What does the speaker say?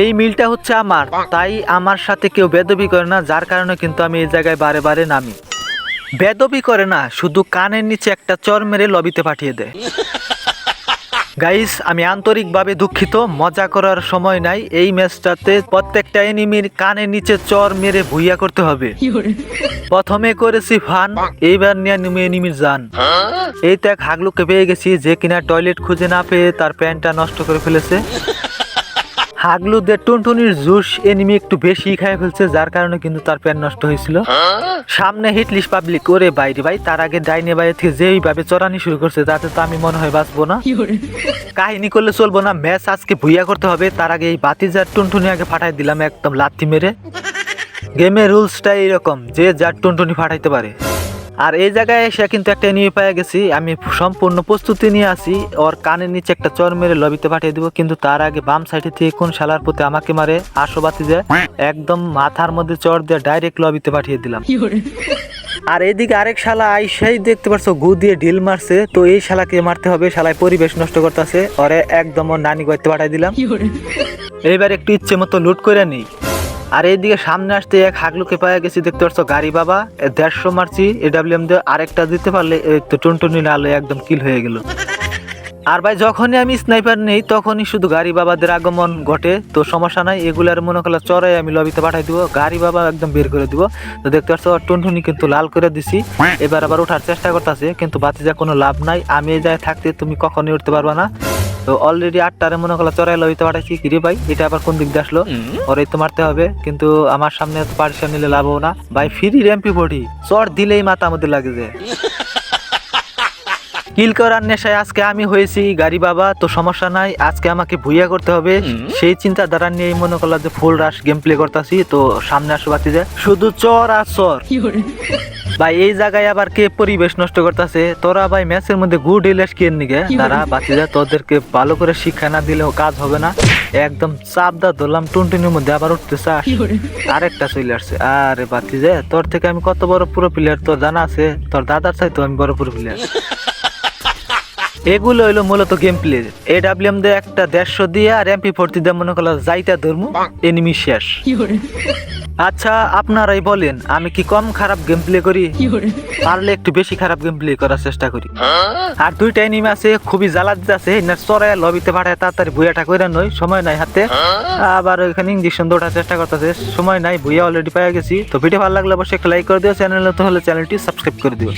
এই মিলটা হচ্ছে আমার তাই আমার সাথে কেউ বেদবি করে না যার কারণে কিন্তু আমি এই জায়গায় বারে বারে নামি। বেদবি করে না শুধু কানের নিচে একটা চর মেরে লবিতে পাঠিয়ে দেয়। গাইস আমি আন্তরিকভাবে দুঃখিত মজা করার সময় নাই এই ম্যাচটাতে প্রত্যেকটা এনিমির কানের নিচে চর মেরে ভুইয়া করতে হবে। প্রথমে করেছি ফান এইবার নিয়ে নিমে এনিমির যান এই তো এক হাগলুকে পেয়ে গেছি যে কিনা টয়লেট খুঁজে না পেয়ে তার প্যান্টটা নষ্ট করে ফেলেছে। হাগলুদের টুনটুনির জুস এনিমি একটু বেশি খায় ফেলছে যার কারণে কিন্তু তার প্যান্ট নষ্ট হয়েছিল। সামনে হিটলিস্ট পাবলিক করে বাইরে ভাই তার আগে ডাইনে বাইরে থেকে যেইভাবে চড়ানি শুরু করছে তাতে তো আমি মনে হয় বাঁচবো না। কাহিনী করলে চলবো না ম্যাচ আজকে ভুইয়া করতে হবে তার আগে এই বাতিজার টুনটুনি আগে ফাটাই দিলাম একদম লাথি মেরে। গেমের রুলসটা এইরকম যে যার টুনটুনি ফাটাইতে পারে। আর এই জায়গায় এসে কিন্তু একটা নিয়ে পেয়ে গেছি। আমি সম্পূর্ণ প্রস্তুতি নিয়ে আসি ওর কানের নিচে একটা চর মেরে লবিতে পাঠিয়ে দিব কিন্তু তার আগে বাম সাইডে থেকে কোন শালার প্রতি আমাকে মারে আশোবাতি যায় একদম মাথার মধ্যে চর দিয়ে ডাইরেক্ট লবিতে পাঠিয়ে দিলাম। আর এদিকে আরেক শালা আইসাই দেখতে পারছ গু দিয়ে ঢিল মারছে। তো এই শালাকে মারতে হবে শালায় পরিবেশ নষ্ট করতেছে। ওরে একদম ওর নানি গইতে পাঠাই দিলাম। এইবার একটু ইচ্ছে মতো লুট করে নিই। আর এইদিকে সামনে আসতে এক হাগলুকে পাওয়া গেছি, দেখতে পাচ্ছ গাড়ি বাবা। দেড়শো মারছি এডাব্লিউএম দিয়ে আরেকটা দিতে পারলে তো টুনটুনি নালে একদম কিল হয়ে গেল। আর ভাই, যখনই আমি স্নাইপার নেই, তখনই শুধু গাড়ি বাবাদের আগমন ঘটে। তো সমস্যা নাই, এগুলার মনে করলে চড়াই আমি লবিতে পাঠাই দিব, গাড়ি বাবা একদম বের করে দিব। তো দেখতে পাচ্ছ, টুনটুনি কিন্তু লাল করে দিছি। এবার আবার ওঠার চেষ্টা করতেছে, কিন্তু বাতিজা কোনো লাভ নাই। আমি এই জায়গায় থাকতে তুমি কখনোই উঠতে পারবা না। তো অলরেডি আটটারে মনে করল চড়াই লবিতে পাঠাইছি কিরে ভাই? এটা আবার কোন দিক দিয়ে আসলো? ওরাই তো মারতে হবে কিন্তু আমার সামনে তো পারিশন নিলে লাভ না। ভাই ফ্রি র্যাম্পি বডি। চড় দিলেই মাথা মধ্যে লাগে যায় কিল করার নেশায় আজকে আমি হয়েছি। গাড়ি বাবা তো সমস্যা নাই আজকে আমাকে ভুইয়া করতে হবে। সেই চিন্তা দ্বারা নিয়ে মনে করলাম যে ফুল রাশ গেম প্লে করতেছি তো সামনে আসো বাতি যায় শুধু চর আর চর। ভাই এই জায়গায় আবার কে পরিবেশ নষ্ট করতেছে? তোরা ভাই ম্যাচের মধ্যে গুড ইলেস কে নিগে? তারা বাতি যায় তোদেরকে ভালো করে শিক্ষা না দিলেও কাজ হবে না। একদম চাপ দা ধরলাম টুনটুনির মধ্যে আবার উঠতে চাস আরেকটা চলে আসছে। আরে বাতি যায় তোর থেকে আমি কত বড় পুরো প্লেয়ার তোর জানা আছে? তোর দাদার চাই তো আমি বড় পুরো প্লেয়ার এগুলো হইল মূলত গেম প্লে এ ডাব্লিউএম দিয়ে একটা দেড়শো দিয়ে আর এমপি ফোরটি দিয়ে মনে করল যাইতা ধর্ম এনিমি শেষ। আচ্ছা আপনারাই বলেন আমি কি কম খারাপ গেম প্লে করি? পারলে একটু বেশি খারাপ গেম প্লে করার চেষ্টা করি। আর দুইটা এনিমি আছে খুবই জ্বালা দিতে আছে না চড়ায় লবিতে পাঠায় তাড়াতাড়ি ভুইয়াটা করে নই সময় নাই হাতে। আবার ওইখানে ইঞ্জেকশন দৌড়ার চেষ্টা করতেছে সময় নাই ভুইয়া অলরেডি পেয়ে গেছি। তো ভিডিও ভালো লাগলে অবশ্যই একটা লাইক করে দিও চ্যানেল তো হলে চ্যানেলটি সাবস্ক্রাইব করে দিও।